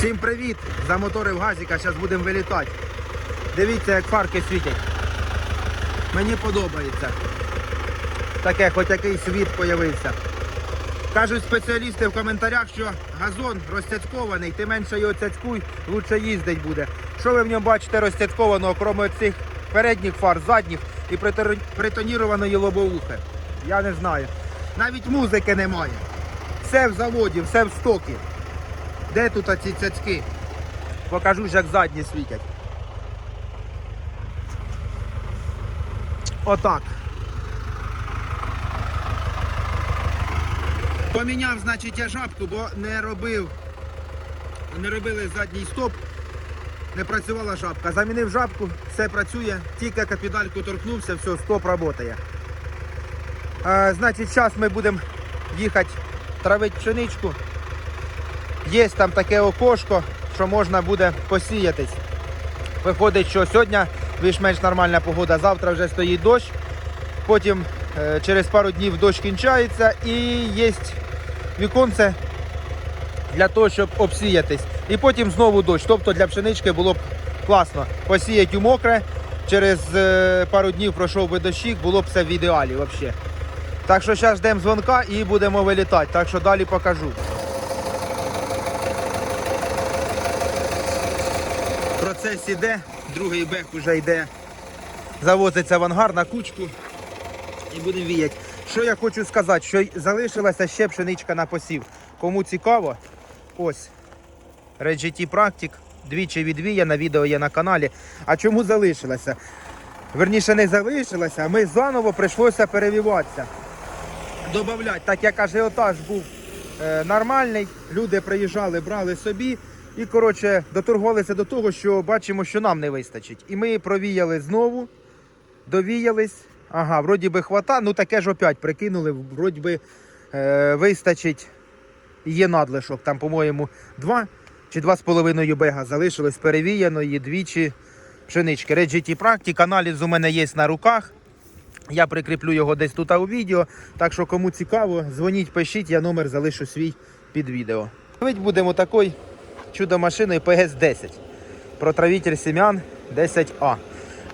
Всім привіт! Замоторив газика, зараз будемо вилітати. Дивіться, як фарки світять. Мені подобається. Таке, хоч якийсь світ появився. Кажуть спеціалісти в коментарях, що газон розцяцькований, ти менше його цяцькуй, лучше їздить буде. Що ви в ньому бачите розцяцькованого, крім цих передніх фар, задніх і притонірованої лобовухи? Я не знаю. Навіть музики немає. Все в заводі, все в стокі. Де тут ці цяцьки? Покажу, ж, як задні світять. Отак. Поміняв, значить, я жабку, бо не робив, не робили задній стоп, не працювала жабка. Замінив жабку, все працює, тільки капітальку торкнувся, все, стоп працює. Значить, зараз ми будемо їхати травити пшеничку. Є там таке окошко, що можна буде посіятись. Виходить, що сьогодні більш-менш нормальна погода, завтра вже стоїть дощ. Потім е, через пару днів дощ кінчається і є віконце для того, щоб обсіятись. І потім знову дощ. Тобто для пшенички було б класно посіяти у мокре. Через е, пару днів пройшов би дощик, було б все в ідеалі взагалі. Так що зараз ждемо дзвонка і будемо вилітати. Так що далі покажу. Процес іде, другий бек вже йде. Завозиться в ангар на кучку і будемо віяти. Що я хочу сказати, що залишилася ще пшеничка на посів. Кому цікаво, ось Red GT Practic, двічі відвіяна, відео є на каналі. А чому залишилася? Верніше не залишилася, ми заново прийшлося перевіватися. Добавляти, так як ажіотаж був е, нормальний, люди приїжджали, брали собі. І, коротше, доторгувалися до того, що бачимо, що нам не вистачить. І ми провіяли знову, довіялись. Ага, вроді би хвата, ну таке ж опять прикинули, вроді би е, вистачить. Є надлишок, там, по-моєму, два чи два з половиною бега залишилось перевіяної двічі пшенички. Red GT Practic, аналіз у мене є на руках. Я прикріплю його десь тут у відео. Так що кому цікаво, дзвоніть, пишіть, я номер залишу свій під відео. Ловить будемо такою чудо-машиною ПГС-10. Протравитель семян 10А.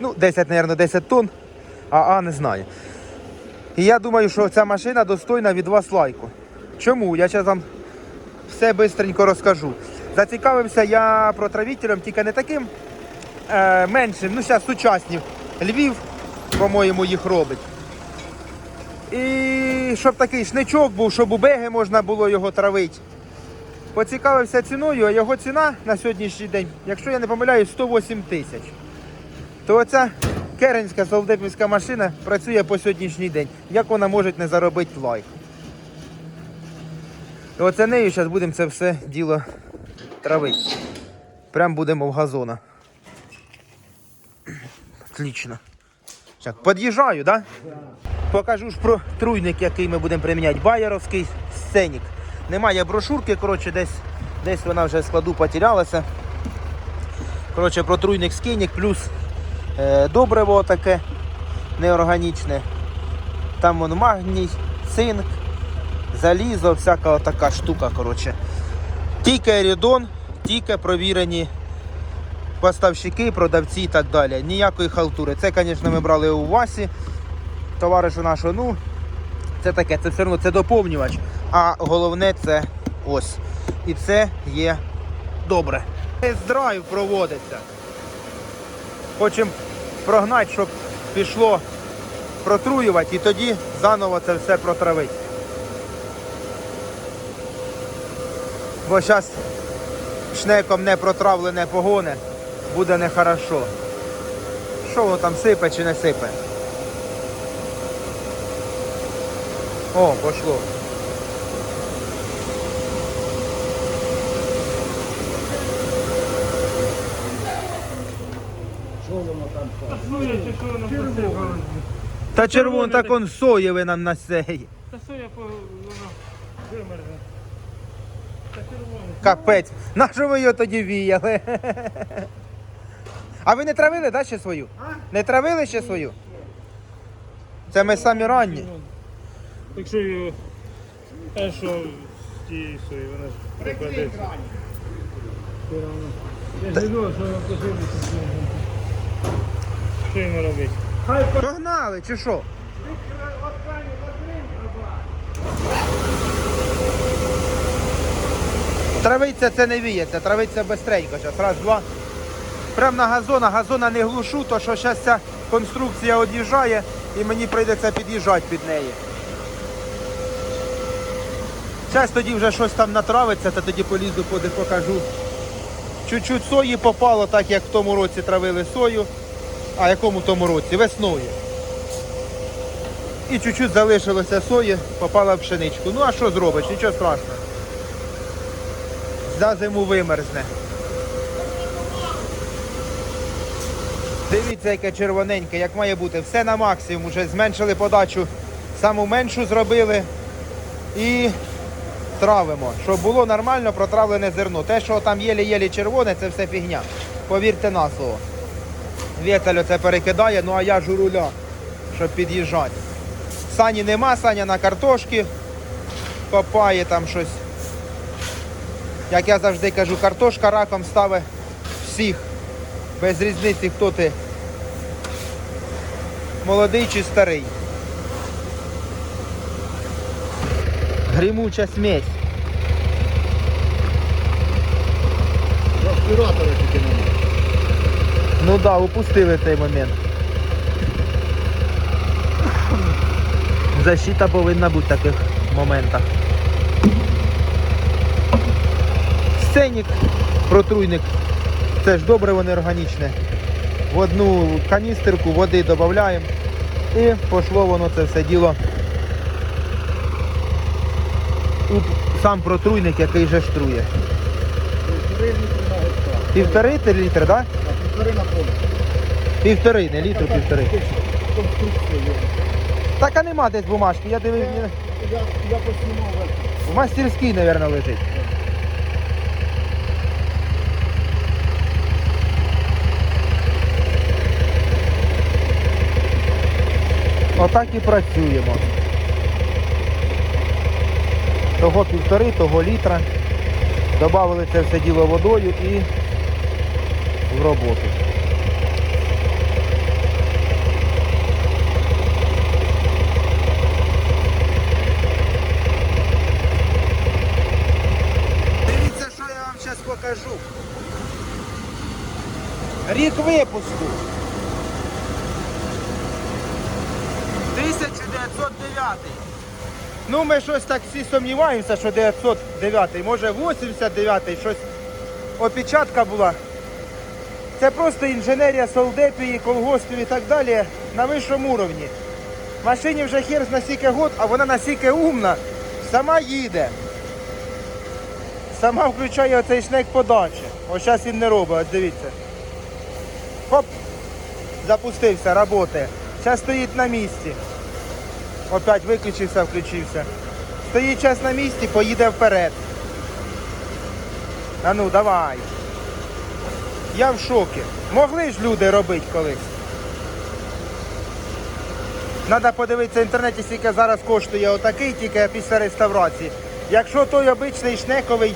Ну, 10, мабуть, 10 тонн, а А не знаю. І я думаю, що ця машина достойна від вас лайку. Чому? Я зараз вам все швидко розкажу. Зацікавився я протравителем, тільки не таким е, меншим, ну зараз сучасні. Львів, по-моєму, їх робить. І щоб такий шничок був, щоб у беги можна було його травити. Поцікавився ціною, а його ціна на сьогоднішній день, якщо я не помиляюсь, 108 тисяч. То оця керенська солдатівська машина працює по сьогоднішній день. Як вона може не заробити лайк? І оце нею зараз будемо це все діло травити. Прям будемо в газона. Отлично. Так, під'їжджаю, так? Да? Покажу ж про труйник, який ми будемо приміняти. Байеровський сценік. Немає брошурки, коротше, десь, десь вона вже з складу потерялася. Коротше, про труйник скинік, плюс е, добриво таке неорганічне. Там вон магній, цинк, залізо, всяка така штука. коротше. Тільки ерідон, тільки провірені поставщики, продавці і так далі. Ніякої халтури. Це, звісно, ми брали у Васі, товаришу нашого, ну, це таке, це все одно це доповнювач. А головне це ось. І це є добре. Тест-драйв проводиться. Хочемо прогнати, щоб пішло протруювати і тоді заново це все протравити. Бо зараз шнеком не протравлене погоне, буде нехорошо. Що воно там сипе чи не сипе? О, пошло. Та червон, так он соєве нам на сей. Та соя по вимерзне. Та червоне. Капець. На що ви його тоді віяли? А ви не травили, да, ще свою? Не травили ще свою? Це ми самі ранні. Якщо його, а що з тієї сої, вона ж пропадеться. Все равно. Я ж не думав, що йому робити? Хай по... Погнали, чи що? Травиця це не віється, травиця бистренько. Зараз раз, два. Прям на газон, а газона не глушу, то що зараз ця конструкція од'їжджає і мені прийдеться під'їжджати під неї. Зараз тоді вже щось там натравиться, то тоді полізу, поди покажу. Чуть-чуть сої попало, так як в тому році травили сою. А якому тому році? Весною. І чуть-чуть залишилося сої, попала в пшеничку. Ну а що зробиш? Нічого страшного. За зиму вимерзне. Дивіться, яке червоненьке, як має бути. Все на максимум. Уже зменшили подачу, саму меншу зробили. І травимо. Щоб було нормально протравлене зерно. Те, що там єлі-єлі червоне, це все фігня. Повірте на слово. Віталь оце перекидає, ну а я ж у руля, щоб під'їжджати. Сані нема, Саня на картошки копає там щось. Як я завжди кажу, картошка раком ставить всіх. Без різниці, хто ти. Молодий чи старий. Гримуча смесь. Аспіратора тільки немає. Ну так, да, упустили цей момент. Защита повинна бути в таких моментах. Сценік, протруйник. Це ж добре, воно органічне. В одну каністерку води додаємо і пошло воно це все діло. У сам протруйник, який же штрує. Півтори. Півтори літр, так? Да? Півтори на поле. Півтори, не літру, півтори. Так а нема десь бумажки, я дивився. Я, я поснімав. В мастерській, мабуть, лежить. Отак і працюємо. Того півтори, того літра. Добавили це все діло водою і в роботу. Дивіться, що я вам зараз покажу. Рік випуску. 1909. Ну, ми щось так всі сумніваємося, що 909, може 89 щось опечатка була. Це просто інженерія солдепії, колгоспів і так далі на вищому уровні. Машині вже хер настільки год, а вона настільки умна, сама їде. Сама включає оцей шнек подачі. Ось зараз він не робить, от дивіться. Хоп! Запустився, працює. Зараз стоїть на місці. Опять виключився, включився. Стоїть час на місці, поїде вперед. А ну, давай. Я в шокі. Могли ж люди робити колись. Треба подивитися в інтернеті, скільки зараз коштує отакий, тільки після реставрації. Якщо той обичний шнековий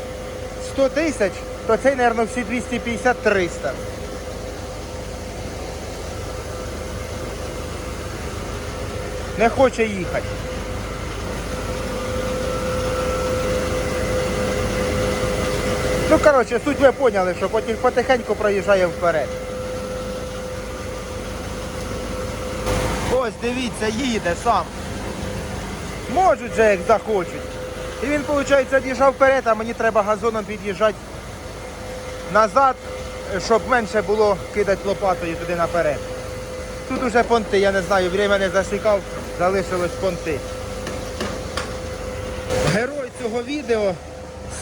100 тисяч, то цей, мабуть, всі 250-300. Не хоче їхати. Ну, коротше, суть ви поняли, що потім потихеньку проїжджає вперед. Ось дивіться, їде сам. Можуть же, як захочуть. І він, виходить, від'їжджав вперед, а мені треба газоном під'їжджати назад, щоб менше було кидати лопатою туди наперед. Тут уже понти, я не знаю, время не засікав, залишилось понти. Герой цього відео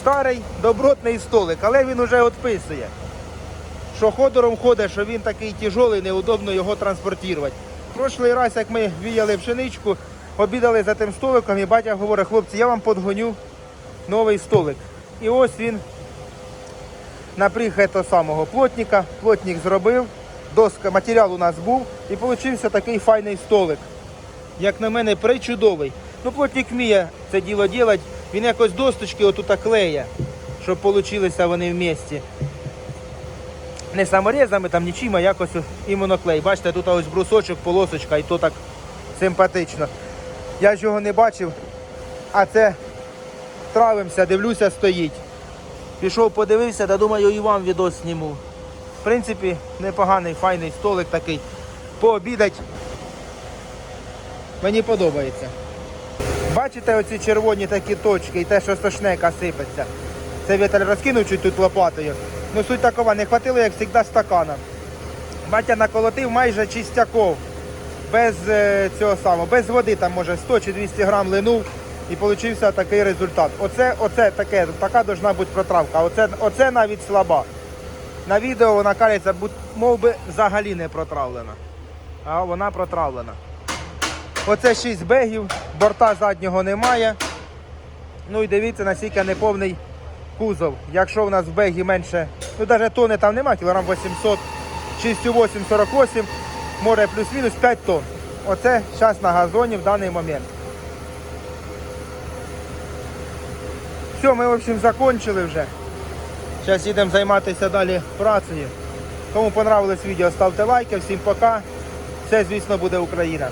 старий добротний столик, але він уже відписує. Що ходором ходить, що він такий тяжелий, неудобно його транспортувати. Прошлий раз, як ми віяли пшеничку, обідали за тим столиком, і батя говорить, хлопці, я вам подгоню новий столик. І ось він напріг того самого плотника, плотник зробив, доска, матеріал у нас був, і вийшов такий файний столик. Як на мене, причудовий. Ну, плотник вміє це діло робити, він якось досточки отут клеє, щоб вийшли вони в місті. не саморізами, там нічим, а якось іменно клей. Бачите, тут ось брусочок, полосочка, і то так симпатично. Я ж його не бачив, а це травимося, дивлюся, стоїть. Пішов, подивився, та думаю, і вам відос зніму. В принципі, непоганий, файний столик такий. Пообідать. Мені подобається. Бачите оці червоні такі точки і те, що стошнека сипеться. Це вітер розкинув чуть тут лопатою. Ну суть такова, не хватило, як завжди, стакана. Батя наколотив майже чистяков. Без е, цього самого, без води, там може 100 чи 200 грам линув і получився такий результат. Оце, оце таке, така должна бути протравка. Оце, оце навіть слаба. На відео вона кажеться, мов би взагалі не протравлена. А вона протравлена. Оце 6 бегів, борта заднього немає. Ну і дивіться, наскільки неповний кузов. Якщо в нас в бегі менше, ну навіть тони там немає, кілограм 800, 6,8, 48, море плюс-мінус 5 тонн. Оце зараз на газоні в даний момент. Все, ми в общем закончили вже. Зараз їдемо займатися далі працею. Кому понравилось відео, ставте лайки. Всім пока. Все, звісно, буде Україна.